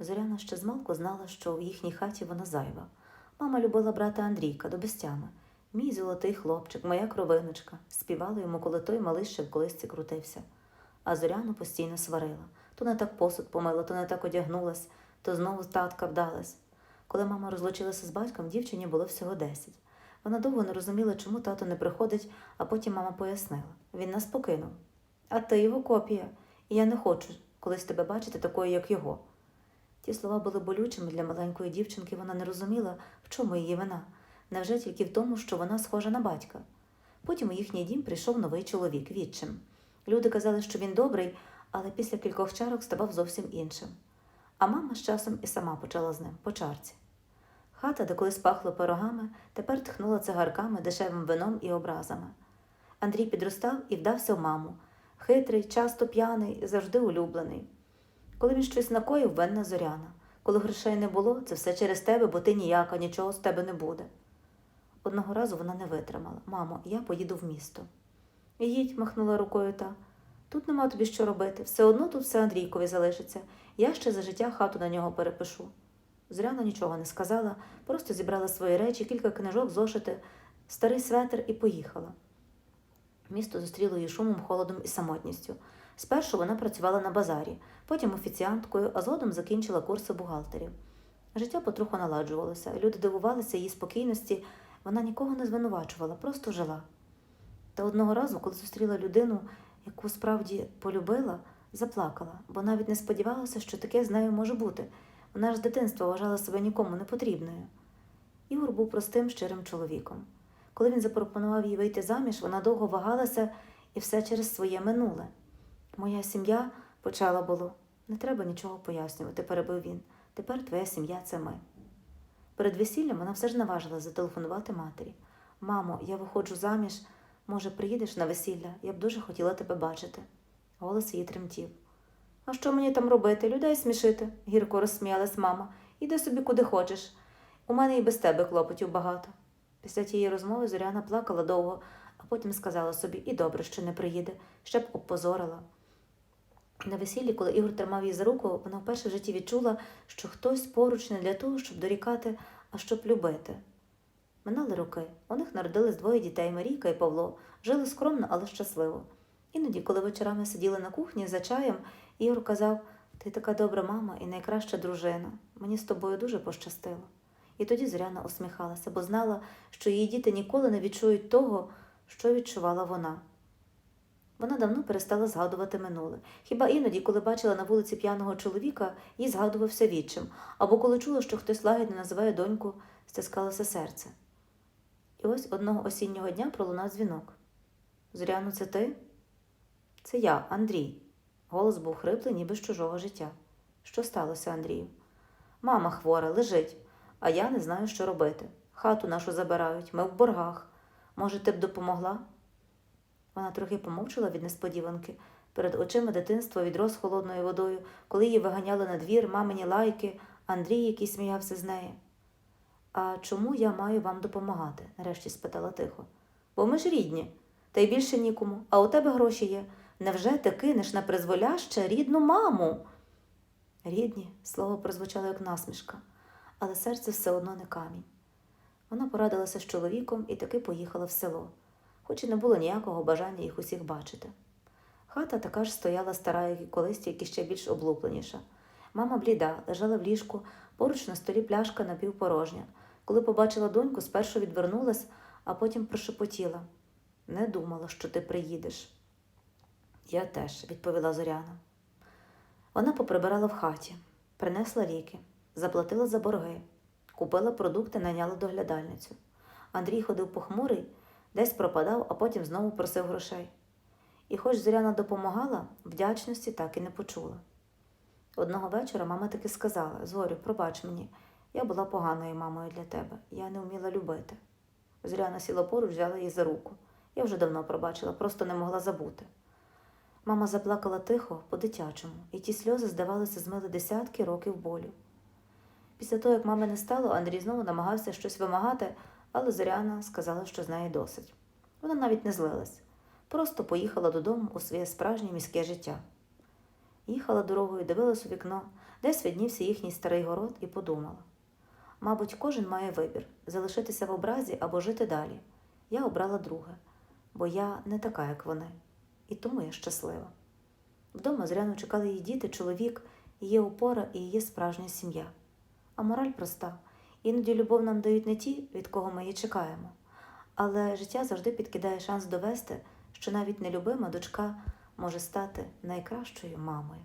Зоряна ще змалку знала, що в їхній хаті вона зайва. Мама любила брата Андрійка до безтями. Мій золотий хлопчик, моя кровиночка, співала йому, коли той малий ще в колисці крутився. А Зоряну постійно сварила. То не так посуд помила, то не так одягнулась, то знову татка вдалась. Коли мама розлучилася з батьком, дівчині було всього десять. Вона довго не розуміла, чому тато не приходить, а потім мама пояснила. Він нас покинув. А ти його копія, і я не хочу колись тебе бачити такою, як його. Ті слова були болючими для маленької дівчинки, вона не розуміла, в чому її вина. Невже тільки в тому, що вона схожа на батька. Потім у їхній дім прийшов новий чоловік, відчим. Люди казали, що він добрий, але після кількох чарок ставав зовсім іншим. А мама з часом і сама почала з ним по чарці. Хата, де колись пахло пирогами, тепер тхнула цигарками, дешевим вином і образами. Андрій підростав і вдався в маму. Хитрий, часто п'яний, завжди улюблений. Коли він щось накоїв, винна зоряна. Коли грошей не було, це все через тебе, бо ти ніяка, нічого з тебе не буде. Одного разу вона не витримала. Мамо, я поїду в місто. Їдь, махнула рукою та. Тут нема тобі що робити. Все одно тут все Андрійкові залишиться. Я ще за життя хату на нього перепишу. Зоряна нічого не сказала, просто зібрала свої речі, кілька книжок, зошити, старий светр і поїхала. Місто зустріло її шумом, холодом і самотністю. Спершу вона працювала на базарі, потім офіціанткою, а згодом закінчила курси бухгалтерів. Життя потроху наладжувалося, люди дивувалися її спокійності, вона нікого не звинувачувала, просто жила. Та одного разу, коли зустріла людину, яку справді полюбила, заплакала, бо навіть не сподівалася, що таке з нею може бути. Вона ж з дитинства вважала себе нікому не потрібною. Ігор був простим, щирим чоловіком. Коли він запропонував їй вийти заміж, вона довго вагалася і все через своє минуле. Моя сім'я почала було. Не треба нічого пояснювати, перебив він. Тепер твоя сім'я це ми. Перед весіллям вона все ж наважила зателефонувати матері. Мамо, я виходжу заміж. Може, приїдеш на весілля? Я б дуже хотіла тебе бачити. Голос її тремтів. А що мені там робити? Людей смішити, гірко розсміялась мама. Іди собі куди хочеш. У мене і без тебе клопотів багато. Після тієї розмови Зоряна плакала довго, а потім сказала собі і добре, що не приїде, ще б опозорила. На весіллі, коли Ігор тримав її за руку, вона вперше в житті відчула, що хтось поруч не для того, щоб дорікати, а щоб любити. Минали роки. У них народились двоє дітей Марійка і Павло, жили скромно, але щасливо. Іноді, коли вечорами сиділи на кухні за чаєм, Ігор казав: Ти така добра мама і найкраща дружина. Мені з тобою дуже пощастило. І тоді Зоряна усміхалася, бо знала, що її діти ніколи не відчують того, що відчувала вона. Вона давно перестала згадувати минуле. Хіба іноді, коли бачила на вулиці п'яного чоловіка, їй згадувався відчим, або коли чула, що хтось лагідно називає доньку, стискалося серце. І ось одного осіннього дня пролунав дзвінок. Зоряно, це ти? Це я, Андрій. Голос був хриплий, ніби з чужого життя. Що сталося, Андрію? Мама хвора, лежить, а я не знаю, що робити. Хату нашу забирають, ми в боргах. Може, ти б допомогла? Вона трохи помовчала від несподіванки. Перед очима дитинства відрос холодною водою, коли її виганяли на двір, мамині лайки, Андрій, який сміявся з неї. А чому я маю вам допомагати? нарешті спитала тихо. Бо ми ж рідні, та й більше нікому, а у тебе гроші є. Невже ти кинеш на призволяще рідну маму? Рідні, слово прозвучало як насмішка, але серце все одно не камінь. Вона порадилася з чоловіком і таки поїхала в село, хоч і не було ніякого бажання їх усіх бачити. Хата така ж стояла стара, як і колись, тільки ще більш облупленіша. Мама бліда, лежала в ліжку, поруч на столі пляшка напівпорожня. Коли побачила доньку, спершу відвернулась, а потім прошепотіла. Не думала, що ти приїдеш. Я теж, відповіла Зоряна. Вона поприбирала в хаті, принесла ліки, заплатила за борги, купила продукти, найняла доглядальницю. Андрій ходив похмурий, десь пропадав, а потім знову просив грошей. І хоч Зоряна допомагала, вдячності так і не почула. Одного вечора мама таки сказала: Зорю, пробач мені, я була поганою мамою для тебе, я не вміла любити. Зоряна сіла поруч, взяла її за руку. Я вже давно пробачила, просто не могла забути. Мама заплакала тихо, по-дитячому, і ті сльози, здавалося, змили десятки років болю. Після того, як мами не стало, Андрій знову намагався щось вимагати, але Зоряна сказала, що з неї досить. Вона навіть не злилась, просто поїхала додому у своє справжнє міське життя. Їхала дорогою, дивилась у вікно, Десь виднівся їхній старий город і подумала. Мабуть, кожен має вибір залишитися в образі або жити далі. Я обрала друге, бо я не така, як вони, і тому я щаслива. Вдома зряно чекали її діти, чоловік, її опора і її справжня сім'я. А мораль проста: іноді любов нам дають не ті, від кого ми її чекаємо. Але життя завжди підкидає шанс довести, що навіть нелюбима дочка може стати найкращою мамою.